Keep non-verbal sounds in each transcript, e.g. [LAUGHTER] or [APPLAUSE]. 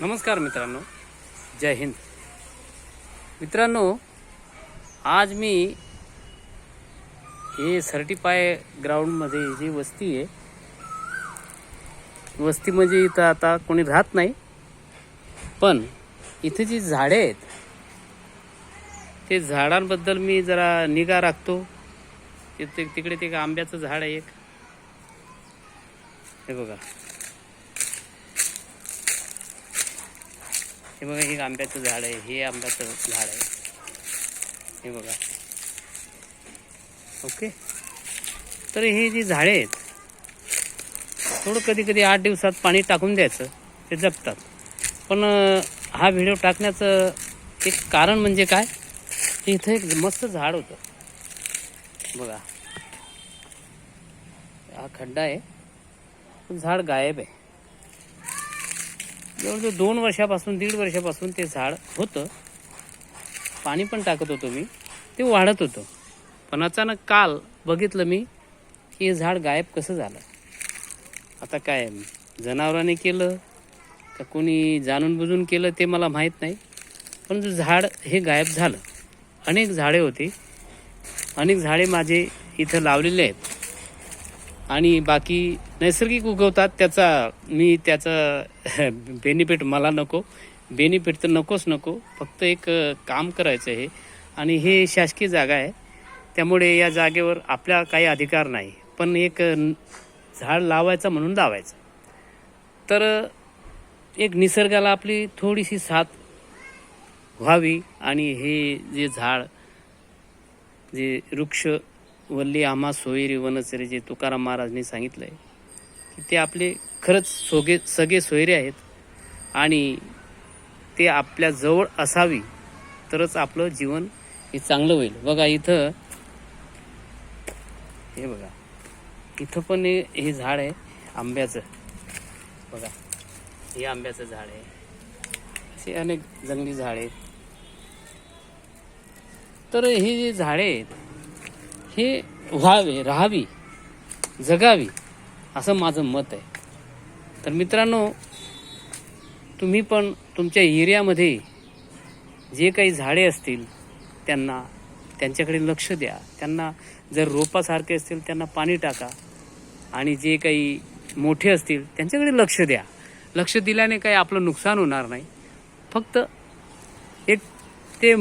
नमस्कार मित्रांनो. जय हिंद. मित्रांनो आज मी हे सर्टिफाय ग्राउंडमध्ये जी वस्ती आहे वस्ती म्हणजे इथं आता कोणी राहत नाही पण इथे जी झाडे आहेत ते झाडांबद्दल मी जरा निगा राखतो. तिथे तिकडे ते एक आंब्याचं झाड आहे एक. हे बघा. हे बघा हे आंब्याचं झाड आहे हे आंब्याचं झाड आहे. हे बघा. ओके? तर हे जी झाडे आहेत थोडं कधी कधी आठ दिवसात पाणी टाकून द्यायचं ते जपतात. पण हा व्हिडिओ टाकण्याचं एक कारण म्हणजे काय? इथं एक मस्त झाड होतं. बघा. हा खड्डा आहे. झाड गायब आहे. जवळजवळ दोन वर्षापासून दीड वर्षापासून ते झाड होतं. पाणी पण टाकत होतो मी. ते वाढत होतं. पण अचानक काल बघितलं मी की हे झाड गायब कसं झालं? आता काय जनावरांनी केलं का कोणी जाणून बुजून केलं ते मला माहीत नाही. पण झाड हे गायब झालं. अनेक झाडे होती. अनेक झाडे माझे इथं लावलेले आहेत. आणि बाकी नैसर्गिक उगवतात त्याचा मी त्याचा [LAUGHS] बेनिफिट मला नको. बेनिफिट तर नकोच नको फक्त एक काम करायचं आहे. आणि हे शासकीय जागा आहे. त्यामुळे या जागेवर आपला काही अधिकार नाही. पण एक झाड लावायचं म्हणून लावायचं. तर एक निसर्गाला आपली थोडीशी साथ व्हावी आणि हे जे झाड जे वृक्ष वल्ली आम्हा सोयरी वनचरे जे तुकाराम महाराजांनी सांगितलं आहे की ते आपले खरंच सोगे सगळे सोयरे आहेत आणि ते आपल्या जवळ असावी तरच आपलं जीवन हे चांगलं होईल. बघा इथं हे बघा इथं पण हे हे झाड आहे आंब्याचं. बघा हे आंब्याचं झाड आहे. असे अनेक जंगली झाड आहेत. तर हे जे झाडे आहेत हे व्हावे राहावी जगावी असं माझं मत आहे. तर मित्रांनो तुम्ही पण तुमच्या एरियामध्ये जे काही झाडे असतील त्यांना त्यांच्याकडे लक्ष द्या. त्यांना जर रोपासारखे असतील त्यांना पाणी टाका. आणि जे काही मोठे असतील त्यांच्याकडे लक्ष द्या. लक्ष दिल्याने काही आपलं नुकसान होणार नाही. फक्त एक ते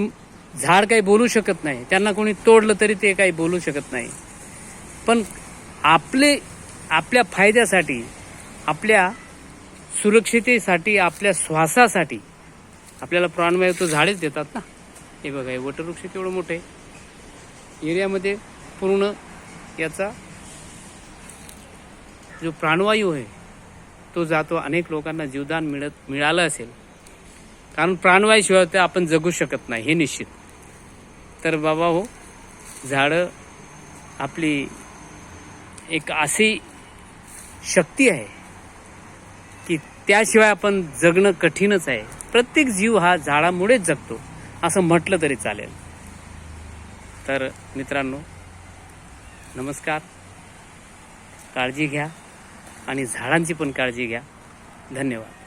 झाड काही बोलू शकत नाही. त्यांना कोणी तोडलं तरी ते काही बोलू शकत नाही. पण आपले आपल्या फायद्यासाठी आपल्या सुरक्षितेसाठी आपल्या श्वासासाठी आपल्याला प्राणवायू तो झाडेच देतात ना. हे बघा हे वटवृक्ष केवढं मोठं आहे. एरियामध्ये पूर्ण याचा जो प्राणवायू आहे तो जातो अनेक लोकांना जीवदान मिळत मिळालं असेल. कारण प्राणवायूशिवाय ते आपण जगू शकत नाही हे निश्चित. तर बाबा हो झाडं आपली एक अशी शक्ती आहे की त्याशिवाय आपण जगणं कठीणच आहे. प्रत्येक जीव हा झाडामुळेच जगतो असं म्हटलं तरी चालेल. तर मित्रांनो नमस्कार. काळजी घ्या आणि झाडांची पण काळजी घ्या. धन्यवाद.